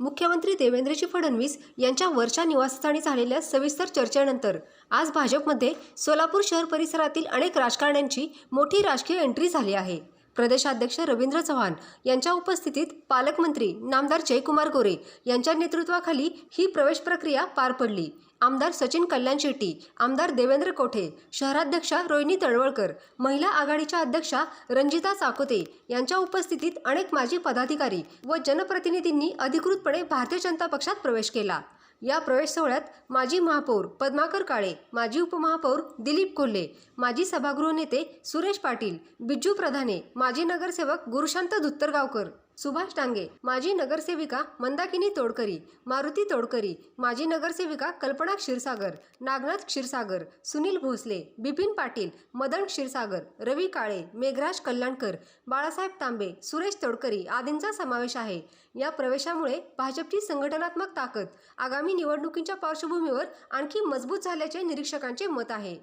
मुख्यमंत्री देवेंद्रजी फडणवीस यांच्या वरच्या निवासस्थानी झालेल्या सविस्तर चर्चेनंतर आज भाजपमध्ये सोलापूर शहर परिसरातील अनेक राजकारण्यांची मोठी राजकीय एंट्री झाली आहे. प्रदेशाध्यक्ष रवींद्र चव्हाण यांच्या उपस्थितीत पालकमंत्री नामदार जयकुमार गोरे यांच्या नेतृत्वाखाली ही प्रवेश प्रक्रिया पार पडली. आमदार सचिन कल्याण शेट्टी आमदार देवेंद्र कोठे शहराध्यक्षा रोहिणी तळवळकर महिला आघाडीच्या अध्यक्षा रंजिता चाकोते यांच्या उपस्थितीत अनेक माजी पदाधिकारी व जनप्रतिनिधींनी अधिकृतपणे भारतीय जनता पक्षात प्रवेश केला. या प्रवेश सोहळ्यात माजी महापौर पद्माकर काळे माजी उपमहापौर दिलीप कोल्हे माजी सभागृह नेते सुरेश पाटील बिज्जू प्रधाने माजी नगरसेवक गुरुशांत धुत्तरगावकर सुभाष डांगे माजी नगरसेविका मंदाकिनी तोडकरी मारुती तोडकरी माजी नगरसेविका कल्पना क्षीरसागर नागनाथ क्षीरसागर सुनील भोसले बिपिन पाटील मदन क्षीरसागर रवी काळे मेघराज कल्याणकर बाळासाहेब तांबे सुरेश तोडकरी आदींचा समावेश आहे. या प्रवेशामुळे भाजपची संघटनात्मक ताकद आगामी निवडणुकींच्या पार्श्वभूमीवर आणखी मजबूत झाल्याचे निरीक्षकांचे मत आहे.